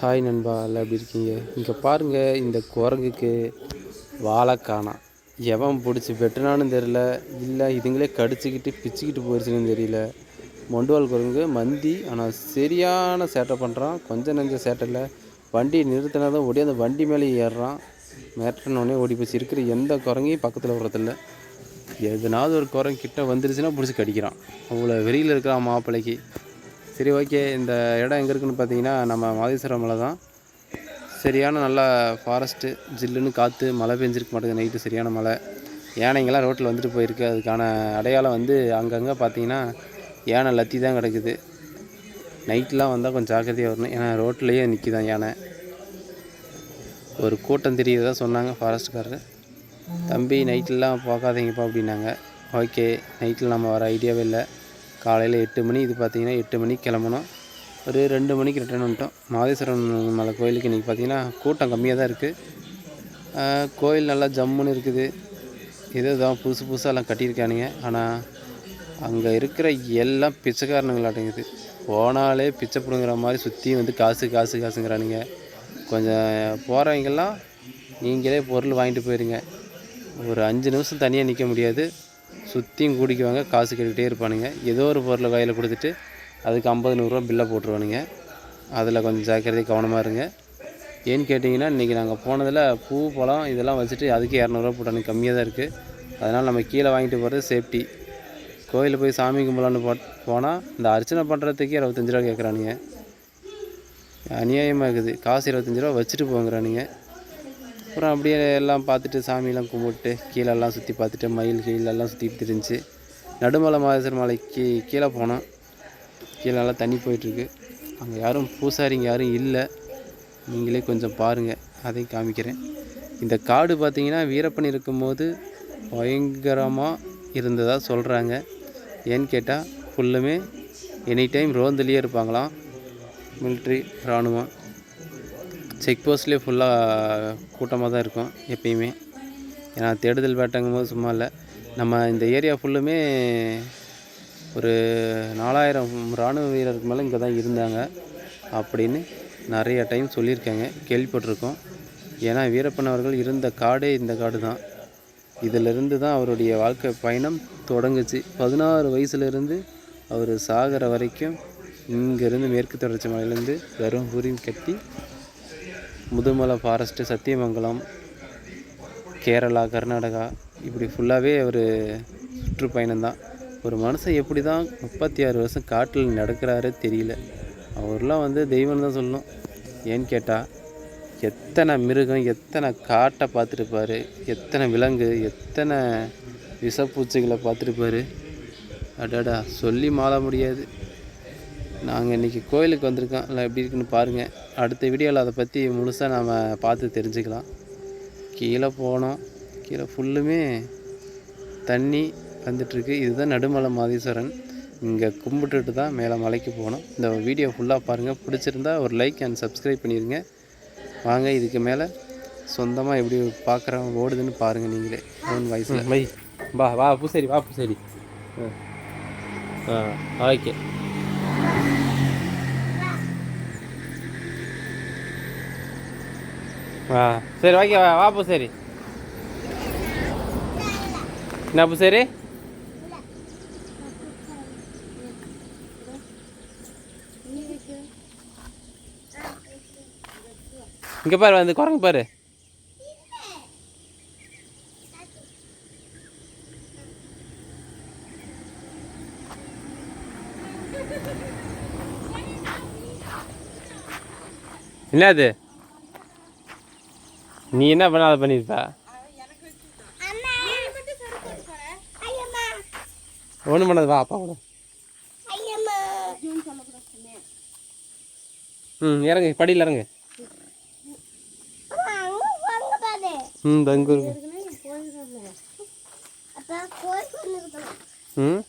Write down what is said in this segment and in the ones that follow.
Hi நண்பா எல்லாம் எப்படி இருக்கீங்க? இங்கே பாருங்கள் இந்த குரங்குக்கு வாழை காணாம் எவன் பிடிச்சி வெட்டினான்னு தெரில இல்லை இதுங்களே கடிச்சிக்கிட்டு பிச்சுக்கிட்டு போயிடுச்சுன்னு தெரியல. மொண்டுவால் குரங்கு மந்தி ஆனால் சரியான சேட்டை பண்ணுறான் கொஞ்சம் நெஞ்ச சேட்டையில் இல்லை. வண்டி நிறுத்தினா தான் ஓடி அந்த வண்டி மேலே ஏறுறான். மேட்டினோடனே ஓடி போச்சு. இருக்கிற எந்த குரங்கையும் பக்கத்தில் விடுறதில்ல. எதனாவது ஒரு குரங்கு கிட்ட வந்துருச்சுன்னா பிடிச்சி கடிக்கிறான். அவ்வளோ வெறியில் இருக்கிறான் மாப்பிள்ளைக்கு சரி ஓகே இந்த இடம் எங்கே இருக்குன்னு பார்த்தீங்கன்னா நம்ம மாதேஸ்வரம் மலை தான். சரியான நல்ல ஃபாரஸ்ட்டு ஜில்லுன்னு காற்று மழை பெஞ்சிருக்க மாட்டேங்குது நைட்டு சரியான மழை. யானைங்கெல்லாம் ரோட்டில் வந்துட்டு போயிருக்கு. அதுக்கான அடையாளம் வந்து அங்கங்கே பார்த்தீங்கன்னா யானை லத்தி தான் கிடக்குது. நைட்லாம் வந்தால் கொஞ்சம் ஜாக்கிரதையாக வரணும். ஏன்னா ரோட்லேயே நிற்கிதான் யானை. ஒரு கூட்டம் தெரியுதா சொன்னாங்க ஃபாரஸ்ட்காரரு தம்பி நைட்லலாம் பார்க்காதீங்கப்பா அப்படின்னாங்க. ஓகே நைட்டில் நம்ம வர ஐடியாவே இல்லை. காலையில் எட்டு மணி இது பார்த்தீங்கன்னா எட்டு மணிக்கு கிளம்பணும். ஒரு ரெண்டு மணிக்கு ரிட்டர்ன் வந்துட்டோம். மாதேஸ்வரன் மலை கோயிலுக்கு இன்றைக்கி பார்த்தீங்கன்னா கூட்டம் கம்மியாக தான் இருக்குது கோயில் நல்லா ஜம்முன்னு இருக்குது. ஏதோ தான் புதுசு புதுசாலாம் கட்டியிருக்கானுங்க. ஆனால் அங்கே இருக்கிற எல்லாம் பிச்சைக்காரனுங்களாட்டங்குது. போனாலே பிச்சை பிடுங்குற மாதிரி சுற்றி வந்து காசு காசு காசுங்கிறானுங்க. கொஞ்சம் போகிறவங்கெல்லாம் நீங்களே பொருள் வாங்கிட்டு போயிருங்க. ஒரு அஞ்சு நிமிஷம் தனியாக நிற்க முடியாது. சுற்றியும் கூடிக்குவாங்க காசு கேட்டுக்கிட்டே இருப்பானுங்க. ஏதோ ஒரு பொருளை கையில் கொடுத்துட்டு அதுக்கு ஐம்பது நூறுரூவா பில்லை போட்டுருவானுங்க. அதில் கொஞ்சம் ஜாக்கிரதை கவனமாக இருங்க. ஏன்னு கேட்டிங்கன்னா இன்றைக்கி நாங்கள் போனதில் பூ பழம் இதெல்லாம் வச்சுட்டு அதுக்கு இரநூறுவா போட்டானுங்க. கம்மியாக தான் இருக்குது அதனால் நம்ம கீழே வாங்கிட்டு போகிறது சேஃப்டி கோயிலில் போய் சாமி கும்பலான்னு போ போனால் இந்த அர்ச்சனை பண்ணுறதுக்கே இருபத்தஞ்சி ரூபா கேட்குறானுங்க அநியாயமாக இருக்குது. காசு இருபத்தஞ்சி ரூபா வச்சுட்டு போங்கிறானுங்க. அப்புறம் அப்படியே எல்லாம் பார்த்துட்டு சாமியெல்லாம் கும்பிட்டு கீழெல்லாம் சுற்றி பார்த்துட்டு மயில் கீழெல்லாம் சுற்றி இருந்துச்சு நடுமலை மாதேஸ்வர மலைக்கு கீழே போனோம். கீழே நல்லா தண்ணி போயிட்டுருக்கு. அங்கே யாரும் பூசாரிங்க யாரும் இல்லை. நீங்களே கொஞ்சம் பாருங்கள் அதையும் காமிக்கிறேன். இந்த காடு பார்த்தீங்கன்னா வீரப்பன் இருக்கும்போது பயங்கரமாக இருந்ததாக சொல்கிறாங்க ஏன்னு கேட்டால் ஃபுல்லுமே எனி டைம் ரோந்துலேயே இருப்பாங்களாம். மிலிட்ரி இராணுவம் செக் போஸ்ட்லேயே ஃபுல்லாக கூட்டமாக தான் இருக்கும் எப்பயுமே. ஏன்னா தேடுதல் வேட்டைங்கும் போது சும்மா இல்லை. நம்ம இந்த ஏரியா ஃபுல்லுமே ஒரு நாலாயிரம் இராணுவ வீரருக்கு மேலே இங்கே தான் இருந்தாங்க அப்படின்னு நிறைய டைம் சொல்லியிருக்காங்க கேள்விப்பட்டிருக்கோம். ஏன்னா வீரப்பன் அவர்கள் இருந்த காடே இந்த காடு தான். இதிலிருந்து தான் அவருடைய வாழ்க்கை பயணம் தொடங்குச்சு. பதினாறு வயசுலேருந்து அவர் சாகிற வரைக்கும் இங்கேருந்து மேற்கு தொடர்ச்சி மலையிலேருந்து தருமபுரியும் கட்டி முதுமலை ஃபாரஸ்ட்டு சத்தியமங்கலம் கேரளா கர்நாடகா இப்படி ஃபுல்லாகவே ஒரு சுற்றுப்பயணம்தான். ஒரு மனுஷன் எப்படி தான் முப்பத்தி ஆறு வருஷம் காட்டில் நடக்கிறாரே தெரியல. அவர்லாம் வந்து தெய்வம் தான் சொல்லணும். ஏன்னு கேட்டால் எத்தனை மிருகம் எத்தனை காட்டை பார்த்துருப்பார் எத்தனை விலங்கு எத்தனை விஷப்பூச்சிகளை பார்த்துருப்பார். அடாடா சொல்லி மாற முடியாது. நாங்கள் இன்றைக்கி கோயிலுக்கு வந்திருக்கோம். இல்லை எப்படி இருக்குன்னு பாருங்கள் அடுத்த வீடியோவில் அதை பற்றி முழுசாக நாம் பார்த்து தெரிஞ்சுக்கலாம். கீழே போனோம். கீழே ஃபுல்லுமே தண்ணி வந்துட்டுருக்கு. இதுதான் நடுமலை மாதீஸ்வரன். இங்கே கும்பிட்டுட்டு தான் மேலே மலைக்கு போனோம். இந்த வீடியோ ஃபுல்லாக பாருங்கள் பிடிச்சிருந்தா ஒரு லைக் அண்ட் சப்ஸ்கிரைப் பண்ணிடுங்க வாங்க இதுக்கு மேலே சொந்தமாக எப்படி பார்க்குறவங்க ஓடுதுன்னு பாருங்கள் நீங்களே. ஓன் வயசில் வை. வா வா பூசரி வா பூசரி. ஆ ஓகே ஆ சரி ஓகே வா வா பூசரி. என்ன பூசரி? இங்கே பாரு வந்து குரங்கு பாரு. என்னது? நீ என்ன பண்ண அதை பண்ணியிருப்ப ஒன்றும் பண்ணது வா அப்பா கூட. ம் இறங்கு படியில் இறங்கு. ம் தங்கு ம்?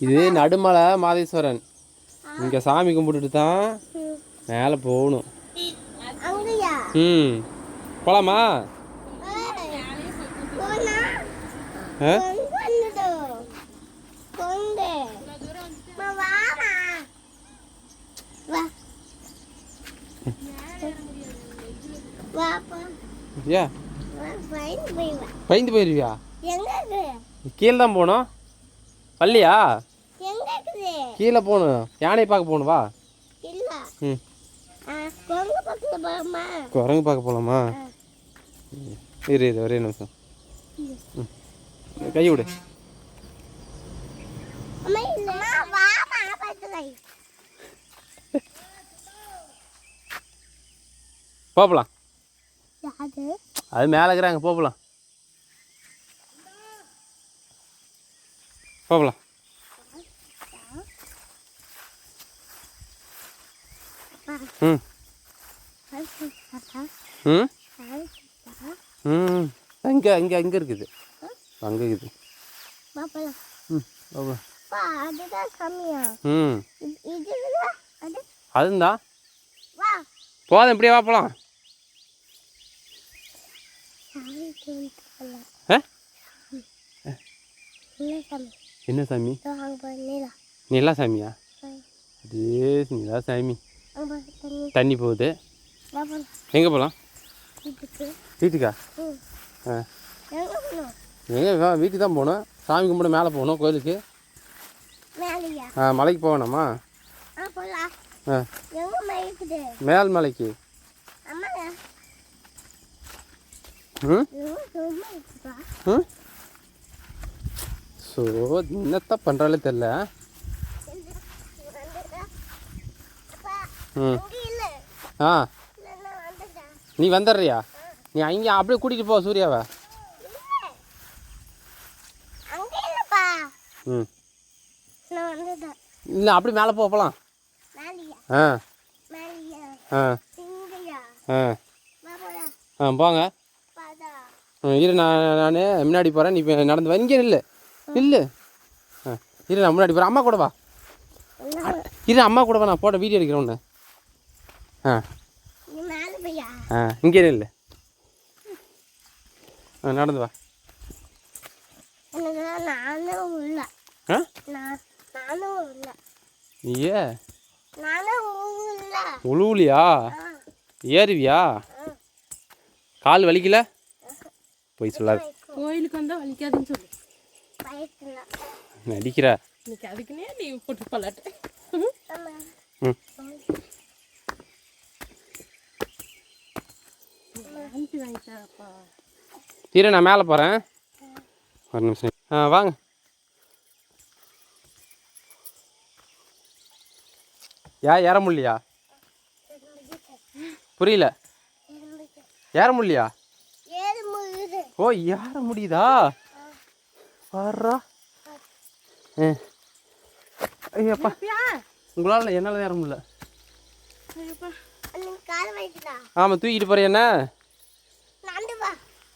இது நடுமலை மாதேஸ்வரன். இங்கே சாமி கும்பிட்டுட்டு தான் மேலே போகணும். ம். போலாமா? பயந்து போயிருவியா? கீழே தான் போகணும். பள்ளியா கீழே போகணும். யானையை பார்க்க போகணும் ம். கொங்கு பக்கத்துல போமா குரங்கு பார்க்க போகலாமா இரு இரு ஒரே நிமிஷம். கை விடு போகலாம். அது மேலே இருக்கிறாங்க போகலாம். போகலாம். ம். ம்? அங்கே அங்கே அங்கே இருக்குது. அங்கே இருக்குது. ம் ம். அதுந்தா? போதும் இப்படியே வா போகலாம் என்ன சாமி? நீலா சாமியா. அதே நிலா சாமி. தண்ணி போகுது. எங்கே போகலாம் வீட்டுக்கா. ஆ. எங்க வீட்டுக்கு தான் போகணும். சாமி கும்பிட மேலே போகணும் கோயிலுக்கு. ஆ மலைக்கு போகணுமா? ஆ மேல் மலைக்கு. ம்? ஸோ என்னத்தான் பண்ணுறாலே தெரில? ம். ஆ. நீ வந்துடுறியா? நீ அங்கே அப்படியே கூட்டிகிட்டு போ சூர்யாவை. ம். இல்லை அப்படி மேலே போ போகலாம். ஆ. ஆ. ஆ. ஆ போங்க. இரு நான் நான் முன்னாடி போகிறேன் நீ நடந்து வா. இங்கே இல்லை இல்லை ஆ இரு நான் முன்னாடி போகிறேன் அம்மா கூட வா. இரு அம்மா கூட வா. நான் போட்ட வீடியோ எடுக்கிறேன் ஒன்று ஆ. நீ மேல போயா ஆ இங்கே இல்லை. ஆ நடந்து வா. ஏ உழுவுலியா? ஏறுவியா? கால் வலிக்கல? போய் சொல்லாது கோயிலுக்கு வந்தால் வலிக்காதுன்னு சொல்லு. நடிக்கிற இன்னைக்கு அதுக்குன்னே நீ போட்டு பல்லாட்டு. இரு நான் மேலே போகிறேன் ஒரு நிமிஷம். ஆ வாங்க. ஏன் ஏற முடியலையா? புரியல. ஏற முடியலையா? ஓ ஏற முடியுதா? வர்றா ஐயப்பா. உங்களால் என்னால் ஏற முடியல. ஆமாம் தூக்கிட்டு போகிறேன் என்ன நடந்து வா அப்படிதான் வைக்கும் அடி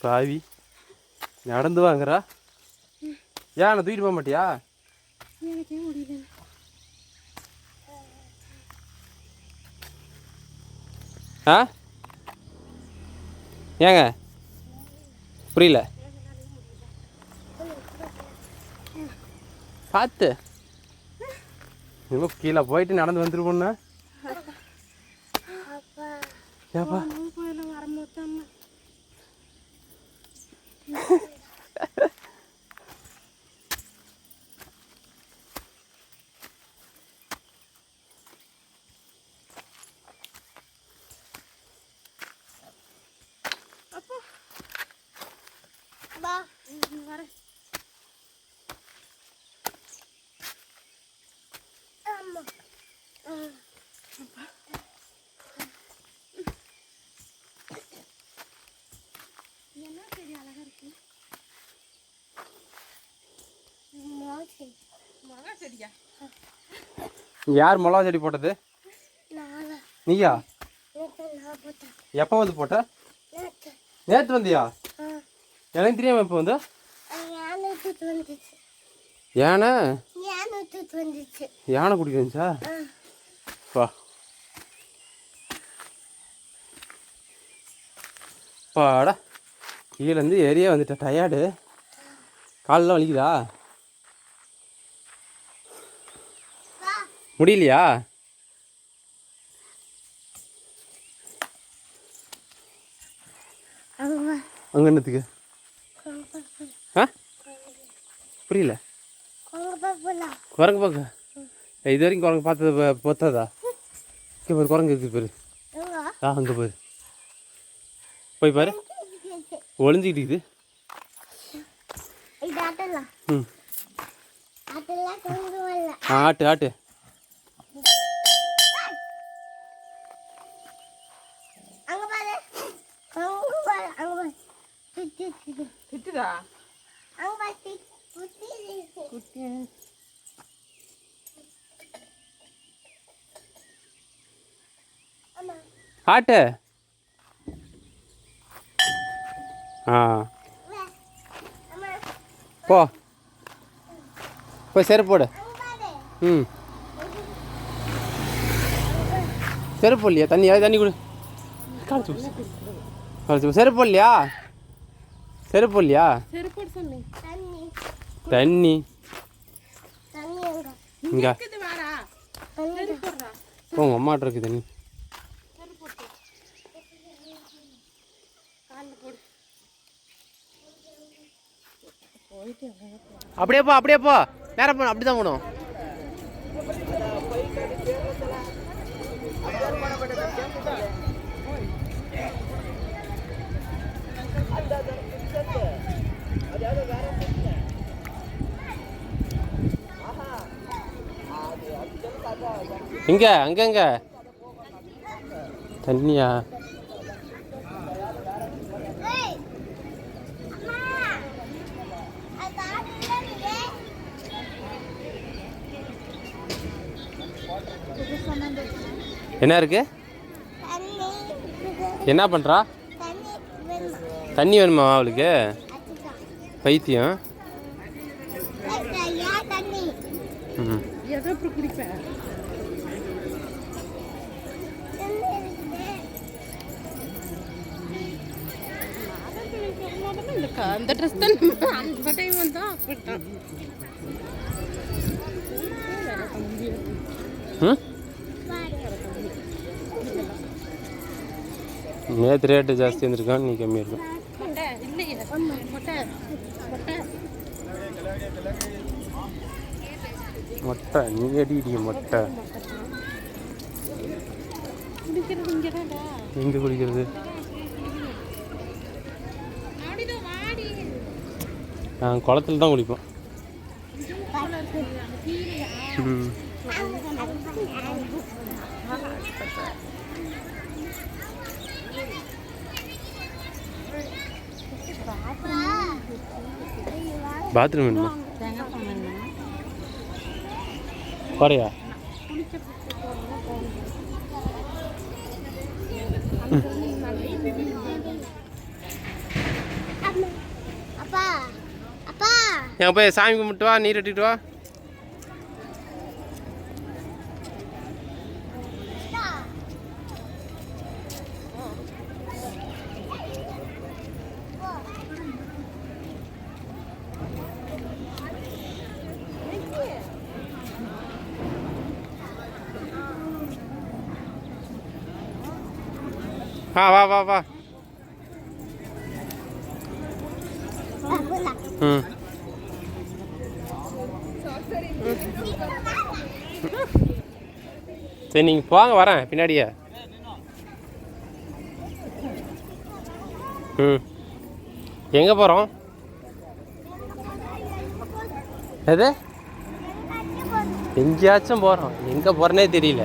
பாவி நடந்து வாங்குறா ஏன் தூக்கிட்டு போக மாட்டியா? ஆ? ஏங்க? புரியல. பார்த்து இன்னும் கீழே போயிட்டு நடந்து வந்துருப்போண்ணா ஏப்பா கோயிலில் வரும்போது அம்மா வா வரேன் ஆமா என்ன சரி அழகா இருக்கு மோசி மிளகா செடியா யார் மிளகா செடி போட்டது? நீயா? எப்போ வந்து போட்ட? நேற்று வந்தியா? எனக்கு தெரியாம இப்போ வந்து? யானை யானை? குடிக்க வந்துச்சா? பா. பாடா. கீழேருந்து ஏரியா வந்துட்டேன் டயர்டு காலெலாம் வலிக்குதா வா முடியலையா? அங்கே என்னத்துக்கு? ஆ? புரியல. குரங்கு பார்க்க இது வரைக்கும் குரங்கு பார்த்தது பொத்தாதா? இங்கே பாரு குரங்கு இருக்குது பாரு. ஆ அங்கே பாரு. போய் பாரு. ஒளிஞ்சிக்கிட்டு இருக்குது. ம். ஆட்டு ஆட்டு அங்க பாரு கொங்கு பாரு அங்க பாரு சுத்தி சுத்தி திட்டுதா அங்க பாரு சுத்தி சுத்தி இருக்கு. குட்டி ஆமா ஆட்டு ஆ. போ. போய் செருப்பு போடு. ம். செருப்பு இல்லையா? தண்ணி தண்ணி கொடு. காமிச்சு கொடு. காமிச்சு கொடு. செருப்பு இல்லையா? செருப்பு இல்லையா தண்ணி. தண்ணி. தண்ணி எங்க? இங்க. இருக்குது உங்கள் அம்மாட்ட இருக்கு தண்ணி செருப்பு போட்டு காலில் போடு போயிட்டு அப்படியே போ அப்படியே போ. நேரம் போ அப்படி தான் போகணும் எங்க அங்கங்க தண்ணியா ஏய் அம்மா அது ஆட்டல நீங்க என்ன இருக்கு. என்ன பண்ணுறா தண்ணி வேணுமா அவளுக்கு? பைத்தியம். அந்த ட்ரெஸ் தான் அந்த டைம் வந்து அப்படின்ட்டான் நேற்று ரேட்டு ஜாஸ்தி இருந்திருக்கான் நீ கம்மியாக இருக்கும் மொட்டை மொட்டை குடிக்கிறது இங்கே தான்டா எங்கே குடிக்கிறது நான் குளத்துல தான் குளிப்போம் ம். பாத்ரூம் வேணுமா? அப்பா அப்பா. எங்க போய் சாமி கும்பிட்டு வா நீர் கட்டிட்டு வா. ஆ வா வா வா ம் சரி நீங்கள் போங்க வரேன் பின்னாடியே. ம். எங்கே போகிறோம் எது? எங்கேயாச்சும் போகிறோம் எங்கே போகிறனே தெரியல.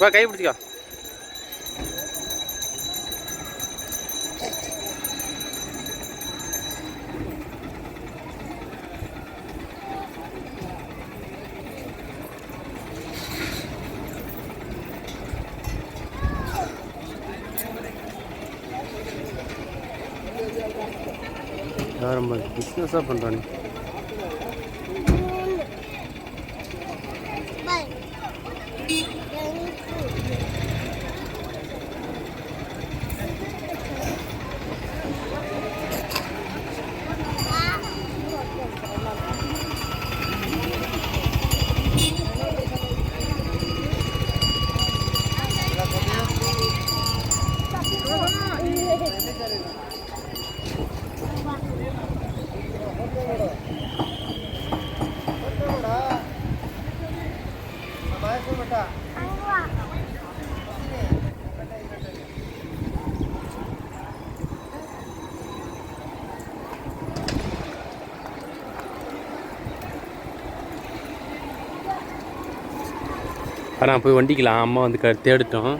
வா கை பிடிச்சிக்கோ. வேறு மாதிரி பிஸ்னஸாக பண்ணுறானே நான் போய் வண்டிக்கலாம் அம்மா வந்து க தேடிட்டோம்.